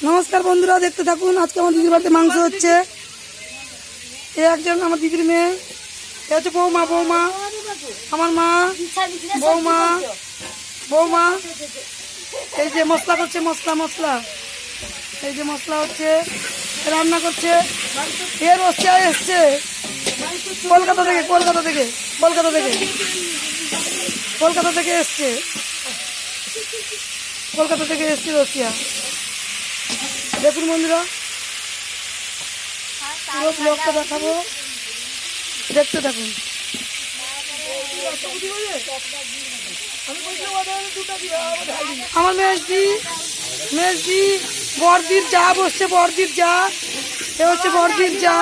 নমস্কার বন্ধুরা, দেখতে থাকুন। আজকে আমার দিদির বাড়িতে মাংস হচ্ছে। এ একজন আমার দিদির মেয়ে। এ হচ্ছে বৌমা বৌমা। আমার মা, বৌমা বৌমা। এই যে মশলা করছে, মশলা মশলা। এই যে মশলা হচ্ছে, রান্না করছে। এর রসিয়া এসছে। কলকাতা থেকে কলকাতা থেকে কলকাতা থেকে। কলকাতা থেকে এসছে। কলকাতা থেকে এসছে রসিয়া। দেখুন বন্ধুরা। পুরো ব্লগটা দেখাবো। দেখতে থাকুন। আমার মেজদি মেজদি বর্দির যা বসছে বর্দির যা। এ হচ্ছে বর্দির যা।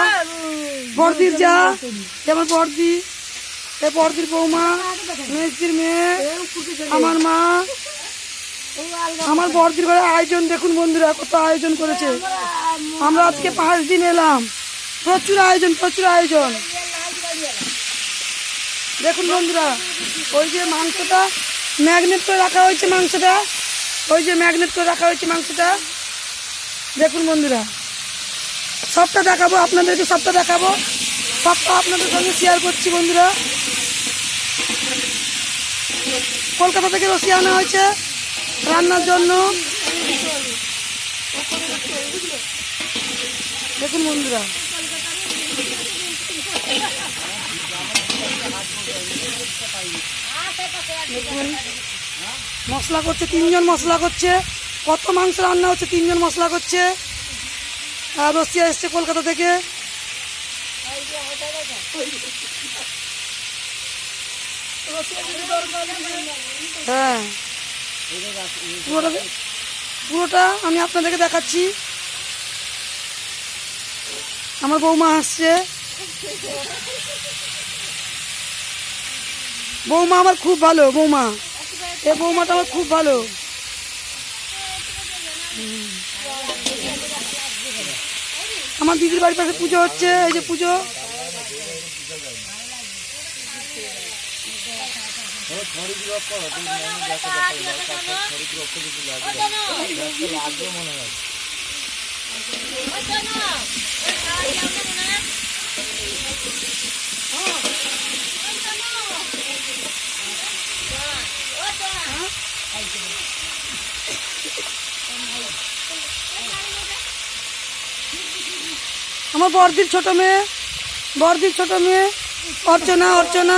বর্দির যা। যেমন বর্দি। এ বর্দির বৌমা মেজদির মেয়ে আমার মা। আমার বর্দির ঘরে আয়োজন? দেখুন বন্ধুরা, কত আয়োজন করেছে। আমরা আজকে পাঁচ দিন এলাম। প্রচুর আয়োজন প্রচুর আয়োজন। দেখুন বন্ধুরা, ওই যে মাংসটা ম্যাগনেট করে রাখা হয়েছে মাংসটা। ওই যে ম্যাগনেট করে রাখা হয়েছে মাংসটা। দেখুন বন্ধুরা, সবটা দেখাবো, আপনাদেরকে সবটা দেখাবো। সবটা আপনাদের সঙ্গে শেয়ার করছি বন্ধুরা। কলকাতা থেকে রসি আনা হয়েছে। রান্নার জন্য। দেখুন বন্ধুরা। মশলা করছে, তিনজন মশলা করছে। কত মাংস রান্না হচ্ছে, তিনজন মশলা করছে। রসিয়া এসছে কলকাতা থেকে। হ্যাঁ। পুরোটা পুরোটা আমি আপনাদেরকে দেখাচ্ছি। আমার বৌমা আসছে। বৌমা আমার খুব ভালো, বৌমা। এ বৌমাটা আমার খুব ভালো। আমার দিদির বাড়ির পাশে পুজো হচ্ছে, এই যে পুজো। আমার বর্দির ছোট মেয়ে বর্দির ছোট মেয়ে অর্চনা অর্চনা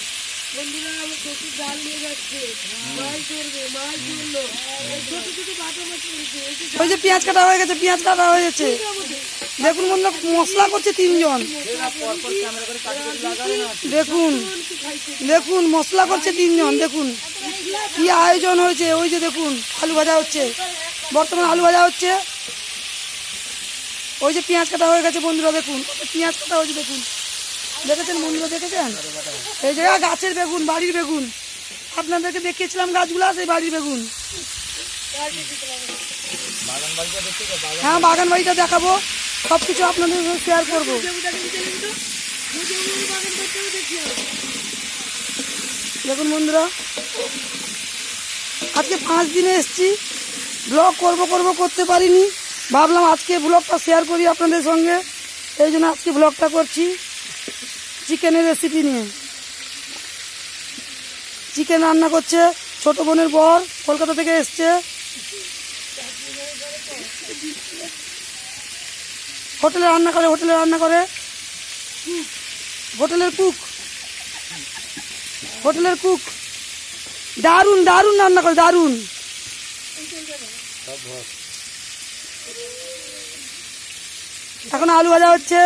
ওই যে পেঁয়াজ কাটা হয়ে গেছে পেঁয়াজ কাটা হয়ে গেছে দেখুন বন্ধু মশলা করছে তিনজন। দেখুন দেখুন মশলা করছে তিনজন দেখুন। কি আয়োজন হয়েছে ওই যে দেখুন আলু ভাজা হচ্ছে। বর্তমান আলু ভাজা হচ্ছে। ওই যে পেঁয়াজ কাটা হয়ে গেছে বন্ধুরা দেখুন পেঁয়াজ কাটা হয়েছে দেখুন। দেখেছেন বন্ধুরা দেখেছেন? এই জায়গা গাছের বেগুন, বাড়ির বেগুন। আপনাদেরকে দেখিয়েছিলাম গাছগুলো আছে বাড়ির বেগুন। হ্যাঁ বাগান বাড়িটা দেখাবো। সব কিছু আপনাদের শেয়ার করব। দেখুন বন্ধুরা, আজকে পাঁচ দিনে এসছি। ব্লগ করব করব করতে পারিনি। ভাবলাম আজকে ব্লগটা শেয়ার করি আপনাদের সঙ্গে। এই জন্য আজকে ব্লগটা করছি। চিকেনের রেসিপি নিয়ে। চিকেন রান্না করছে ছোট বোনের বর, কলকাতা থেকে এসছে। হোটেলে রান্না করে, হোটেলে রান্না করে। হোটেলের কুক হোটেলের কুক দারুণ দারুণ রান্না করে, দারুণ। এখন আলু ভাজা হচ্ছে।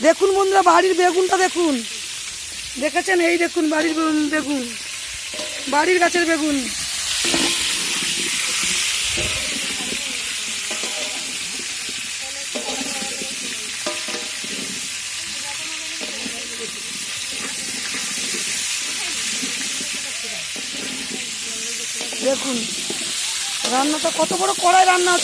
দেখুন বন্ধুরা বাড়ির বেগুনটা দেখুন। দেখেছেন? এই দেখুন বাড়ির বেগুন বাড়ির গাছের বেগুন। দেখুন রান্নাটা কত বড় কড়াই রান্না